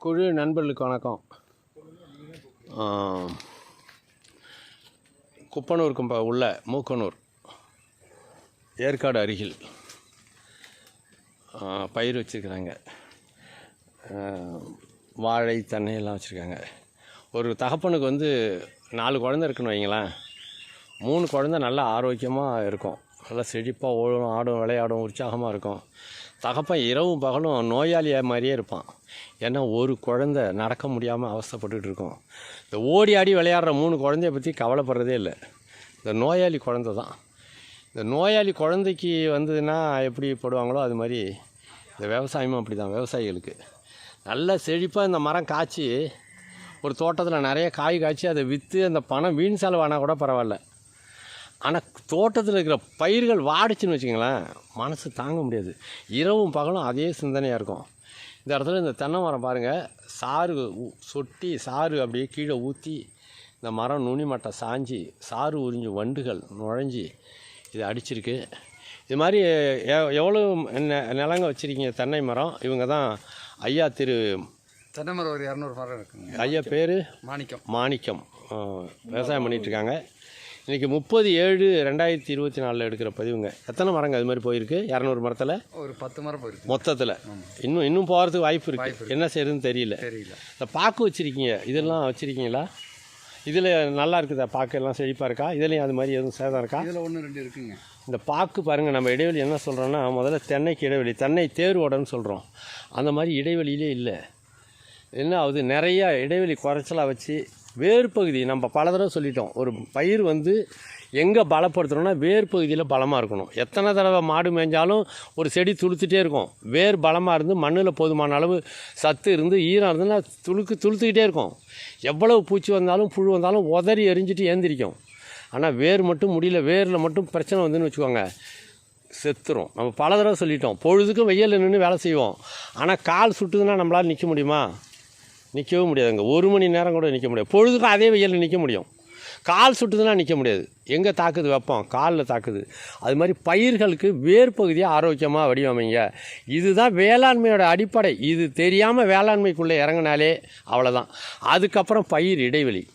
குழு நண்பர்களுக்கு வணக்கம். ஆ, குப்பனூருக்கும் உள்ள மூக்கனூர் ஏற்காடு அருகில் பயிர் வச்சுருக்குறாங்க. வாழை தென்னையெல்லாம் வச்சுருக்காங்க. ஒரு தகப்பனுக்கு வந்து நாலு குழந்தை இருக்குன்னு வைங்களேன் மூணு குழந்தை நல்லா ஆரோக்கியமாக இருக்கும். நல்லா செழிப்பாக ஓடும் ஆடும் விளையாடும் உற்சாகமாக இருக்கும். தகப்பன் இரவும் பகலும் நோயாளியாக மாதிரியே இருப்பான். ஏன்னா ஒரு குழந்தை நடக்க முடியாமல் அவஸ்தைப்பட்டுட்டு இருக்கும். இந்த ஓடி ஆடி விளையாடுற மூணு குழந்தைய பற்றி கவலைப்படுறதே இல்லை. இந்த நோயாளி குழந்தை தான். இந்த நோயாளி குழந்தைக்கு வந்ததுன்னா எப்படி போடுவாங்களோ அது மாதிரி இந்த விவசாயமும் அப்படி தான் விவசாயிகளுக்கு. நல்ல செழிப்பாக இந்த மரம் காய்ச்சி ஒரு தோட்டத்தில் நிறைய காய் காய்ச்சி அதை விற்று அந்த பணம் வீண் செலவானால் கூட பரவாயில்ல. ஆனால் தோட்டத்தில் இருக்கிற பயிர்கள் வாடிச்சுன்னு வச்சுங்களேன் மனசு தாங்க முடியாது. இரவும் பகலும் அதே சிந்தனையாக இருக்கும். இந்த இடத்துல இந்த தென்னை மரம் பாருங்கள் சாறு சொட்டி சாறு அப்படியே கீழே ஊற்றி இந்த மரம் நுனி மட்டை சாஞ்சி சாறு உறிஞ்சு வண்டுகள் நுழைஞ்சி இது அடிச்சிருக்கு. இது மாதிரி எவ்வளோ நிலங்க வச்சுருக்கீங்க தென்னை மரம்? இவங்க தான் ஐயா திரு தென்னை மரம் ஒரு இரநூறு மரம் இருக்குங்க. ஐயா பேர்? மாணிக்கம். மாணிக்கம். விவசாயம் பண்ணிட்டு இருக்காங்க. இன்றைக்கி முப்பது ஏழு ரெண்டாயிரத்தி இருபத்தி நாலில் எடுக்கிற பதிவுங்க. எத்தனை மரங்க அது மாதிரி போயிருக்கு? இரநூறு மரத்தில்? ஒரு பத்து மரம் போயிருக்கு. மொத்தத்தில்? இன்னும் இன்னும் போகிறதுக்கு வாய்ப்பு இருக்குது என்ன செய்யறதுன்னு தெரியல. தெரியல. இந்த பாக்கு வச்சுருக்கீங்க. இதெல்லாம் வச்சுருக்கீங்களா? இதில் நல்லா இருக்குதா? பாக்கு எல்லாம் செழிப்பாக இருக்கா? இதுலேயும் அது மாதிரி எதுவும் சேதம் இருக்கா? இதில் ஒன்று ரெண்டு இருக்குங்க. இந்த பாக்கு பாருங்கள் நம்ம இடைவெளி என்ன சொல்கிறோன்னா முதல்ல தென்னைக்கு இடைவெளி தென்னை தேர்வோடன்னு சொல்கிறோம் அந்த மாதிரி இடைவெளியிலே இல்லை. என்ன ஆகுது? நிறையா இடைவெளி குறைச்சலாக வச்சு வேர் பகுதி நம்ம பல தடவை சொல்லிட்டோம். ஒரு பயிர் வந்து எங்கே பலப்படுத்துகிறோன்னா வேர் பகுதியில் பலமாக இருக்கணும். எத்தனை தடவை மாடு மேய்ஞ்சாலும் ஒரு செடி துளுத்துட்டே இருக்கும். வேர் பலமாக இருந்து மண்ணில் போதுமான அளவு சத்து இருந்து ஈரம் இருந்துன்னா துளுக்கு துளுத்துக்கிட்டே இருக்கும். எவ்வளவு பூச்சி வந்தாலும் புழு வந்தாலும் உதறி எரிஞ்சிட்டு ஏந்திரிக்கும். ஆனால் வேர் மட்டும் முடியல வேரில் மட்டும் பிரச்சனை வந்துன்னு வச்சுக்கோங்க. செத்துரும். நம்ம பல தடவை சொல்லிட்டோம். பொழுதுக்கும் வெயில் நின்று வேலை செய்வோம். ஆனால் கால் சுட்டுதுன்னா நம்மளால் நிற்க முடியுமா? நிற்கவும் முடியாதுங்க. ஒரு மணி நேரம் கூட நிற்க முடியாது. பொழுதுக்கும் அதே வெயிலில் நிற்க முடியும். கால் சுட்டுதுன்னா நிற்க முடியாது. எங்கே தாக்குது வைப்போம்? காலில் தாக்குது. அது மாதிரி பயிர்களுக்கு வேர் பகுதியை ஆரோக்கியமாக வடிவமைங்க. இதுதான் வேளாண்மையோட அடிப்படை. இது தெரியாமல் வேளாண்மைக்குள்ளே இறங்கினாலே அவ்வளோதான் அதுக்கப்புறம் பயிர் இடைவெளி.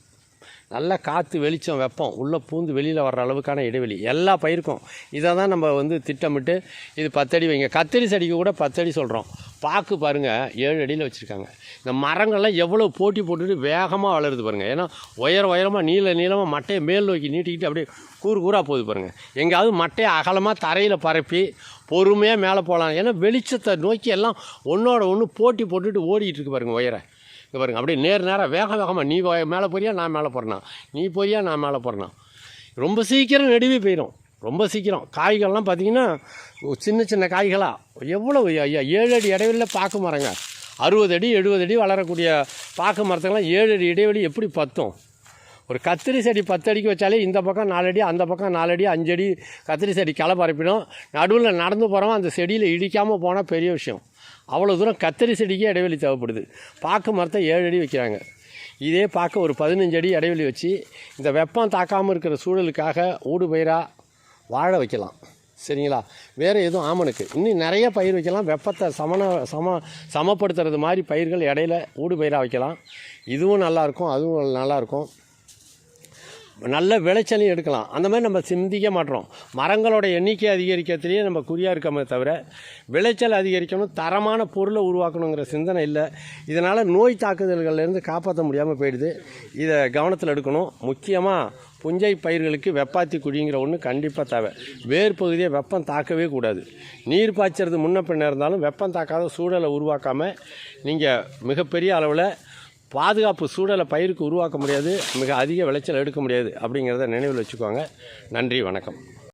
நல்லா காற்று வெளிச்சம் வெப்பம் உள்ளே பூந்து வெளியில் வர்ற அளவுக்கான இடைவெளி. எல்லா பயிருக்கும். இதை தான் நம்ம வந்து திட்டமிட்டு இது பத்தடி வைங்க. கத்தரி செடிக்கு கூட பத்தடி சொல்கிறோம் பாக்கு பாருங்கள் ஏழு அடியில் வச்சுருக்காங்க. இந்த மரங்கள்லாம் எவ்வளோ போட்டி போட்டுட்டு வேகமாக வளருது பாருங்கள் ஏன்னா உயர உயரமாக நீள நீளமாக மட்டையை மேல் நோக்கி நீட்டிக்கிட்டு அப்படியே கூறு கூறாக போகுது பாருங்கள் எங்கேயாவது மட்டையை அகலமாக தரையில் பரப்பி பொறுமையாக மேலே போகலாம். ஏன்னா வெளிச்சத்தை நோக்கி எல்லாம் ஒன்றோட ஒன்று போட்டி போட்டுட்டு ஓடிக்கிட்டு இருக்கு பாருங்கள் உயரை. இங்கே பாருங்க. அப்படியே நேர் நேராக வேக வேகமாக நீ மேலே போறியா நான் மேலே போகிறேனா நீ போறியா நான் மேலே போகிறேனா ரொம்ப சீக்கிரம் நெடுவி போயிடும் ரொம்ப சீக்கிரம். காய்கள்லாம் பார்த்தீங்கன்னா சின்ன சின்ன காய்களாக எவ்வளோ ஐயா ஏழு அடி இடைவெளியில் பாக்கு மரங்க. அறுபது அடி எழுபது அடி வளரக்கூடிய பாக்கு மரத்துக்கெல்லாம் ஏழு அடி இடைவெளி எப்படி பத்தும்? ஒரு கத்திரி செடி பத்து அடிக்கு வச்சாலே இந்த பக்கம் நாலடி அந்த பக்கம் நாலடி அஞ்சடி கத்திரி செடி களை பரப்பிடும் நடுவில் நடந்து போகிறவன் அந்த செடியில் இடிக்காமல் போனால் பெரிய விஷயம். அவ்வளோ தூரம் கத்திரி செடிக்கே இடைவெளி தேவைப்படுது. பாக்கு மரத்தை ஏழு அடி வைக்கிறாங்க. இதே பார்க்க ஒரு பதினஞ்சு அடி இடைவெளி வச்சு இந்த வெப்பம் தாக்காமல் இருக்கிற சூழலுக்காக ஊடு பயிராக வாழ வைக்கலாம். சரிங்களா? வேறு எதுவும் ஆமனுக்கு இன்னும் நிறைய பயிர் வைக்கலாம். வெப்பத்தை சமன சம சமப்படுத்துறது மாதிரி பயிர்கள் இடையில ஊடு பயிராக வைக்கலாம். இதுவும் நல்லாயிருக்கும் அதுவும் நல்லாயிருக்கும் நல்ல விளைச்சலையும் எடுக்கலாம். அந்த மாதிரி நம்ம சிந்திக்க மாட்டோம். மரங்களோட எண்ணிக்கை அதிகரிக்கிறதுலேயே நம்ம குறியாக இருக்கோமே தவிர விளைச்சல் அதிகரிக்கணும் தரமான பொருளை உருவாக்கணுங்கிற சிந்தனை இல்லை. இதனால் நோய் தாக்குதல்கள்லேருந்து காப்பாற்ற முடியாமல் போயிடுது. இதை கவனத்தில் எடுக்கணும். முக்கியமாக புஞ்சை பயிர்களுக்கு வெப்பாத்தி குழிங்கிற ஒன்று கண்டிப்பாக தேவை. வேர் பகுதியை வெப்பம் தாக்கவே கூடாது. நீர் பாய்ச்சறது முன்ன பின்ன இருந்தாலும் வெப்பம் தாக்காத சூழலை உருவாக்காமல் நீங்கள் மிகப்பெரிய அளவில் பாதுகாப்பு சூழலை பயிருக்கு உருவாக்க முடியாது மிக அதிக விளைச்சல் எடுக்க முடியாது அப்படிங்கிறத நினைவில் வச்சுக்கோங்க. நன்றி வணக்கம்.